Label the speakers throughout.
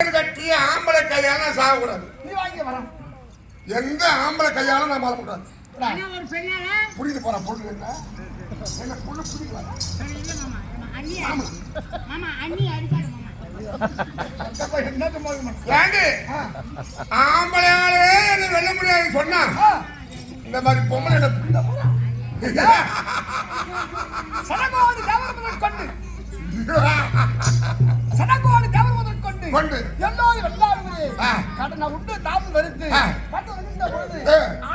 Speaker 1: கட்டி ஆம்பளை கையால சாகக்கூடாது.
Speaker 2: நீ வாங்கி வரோம்.
Speaker 1: எந்த ஆம்பளை கையால நான்
Speaker 3: ஒரு பெண்ணால
Speaker 1: புரியுது போற பொண்ணு என்ன? என்ன பொண்ணு புரியல
Speaker 3: சரி, இல்ல மாமா. மாமா, அண்ணி அடி- மாமா அண்ணி அடிக்காத மாமா.
Speaker 2: என்னது மோகம்
Speaker 1: ஏண்டி? ஆம்பளையாலே என்ன வெல்ல முடியாது சொன்னா? இந்த மாதிரி பொம்பளை என்ன புரியல
Speaker 2: கொண்டு. கொண்டு. எல்லோரும். கடனை விட்டு தாமம் வெறுத்து. பட்டு வந்த பொழுது.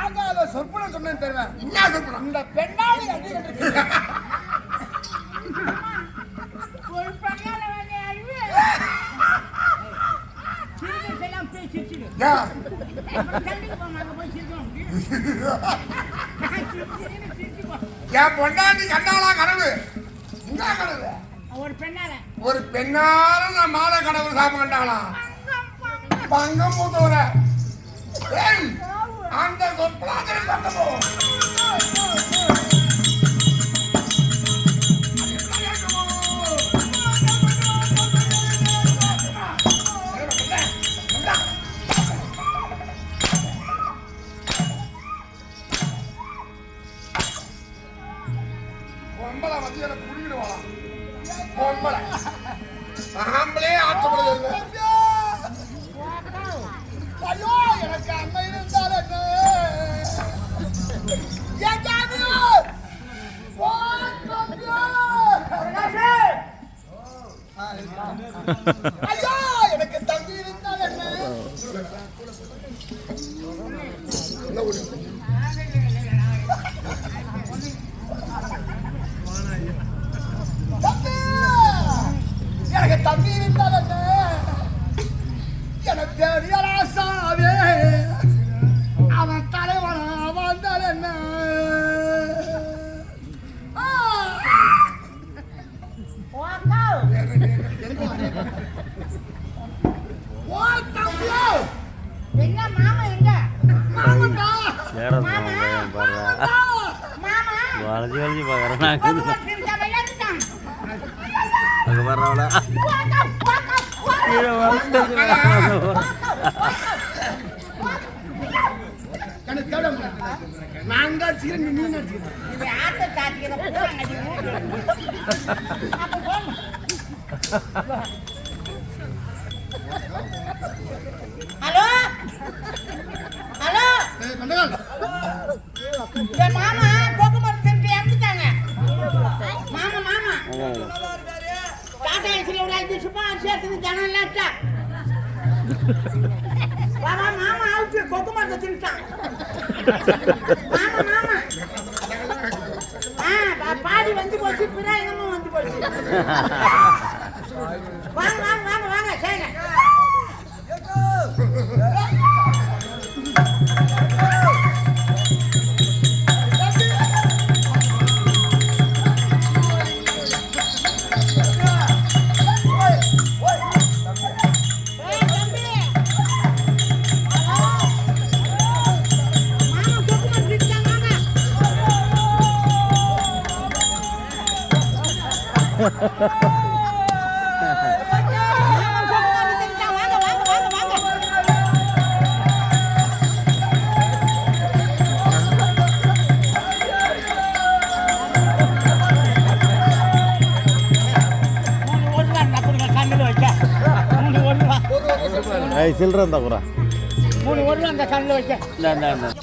Speaker 2: ஆகாத சொற்புடன் சொன்னேன் தருவேன்
Speaker 1: என்ன சொல்றான்
Speaker 2: இந்த பெண்ணாளி அடி.
Speaker 1: என் பொண்டாட்டி கண்டாளா கனவு என்ன கனவு
Speaker 3: ஒரு பெண்ணால.
Speaker 1: ஒரு நான் மாலை கடவுள் சாப்பிட மாட்டாங்களாம் பங்கம் மூத்தவர அந்த சொப்பலாந்திர சத்தமோ? பொம்பளை வந்து எனக்கு பொம்பளை ஆம்பளே
Speaker 2: ஐயோ எனக்கு அம்மை இருந்தால் ஐயோ எனக்கு தம்பி இருந்தால் என்ன?
Speaker 3: எங்க? மாமா எங்க? மாமா.
Speaker 4: வளைஞ்சு வளைஞ்சு பார்க்குறேன் நான்
Speaker 3: கோகுமா சிரிச்சா விளையாட்டுட்டான்
Speaker 4: அங்கே வர்றவளா
Speaker 3: வாக்கா, வாக்கா, வாக்கா.
Speaker 4: கீழே வளைஞ்சு
Speaker 2: எனக்கு தேட நான் தான் சீரன். நீ
Speaker 3: ஹலோ? ஹலோ?
Speaker 2: ஏய்
Speaker 3: மாமா கொக்கு மருந்து தின்ட்டு இறந்துட்டாங்க. மாமா மாமா. டாடா ஏசில ஒரு அஞ்சு சும்மா சேர்த்து ஜனம் இல்லாட்டா மாமா மாமா அவுட்டு கொக்கு மருந்து தின்ட்டான் மாமா மாமா. ஆ பா- பாடி வந்து போச்சு பிராயணமும் வந்து போச்சு. வாங்க வாங்க வாங்க வாங்க சரிங்க ஏய் தம்பி ஹலோ மாமா கொக்கு
Speaker 4: சில்லற இருந்தா கூட.
Speaker 3: மூணு ஓட்டு அந்த கண்ணில்
Speaker 4: இந்த.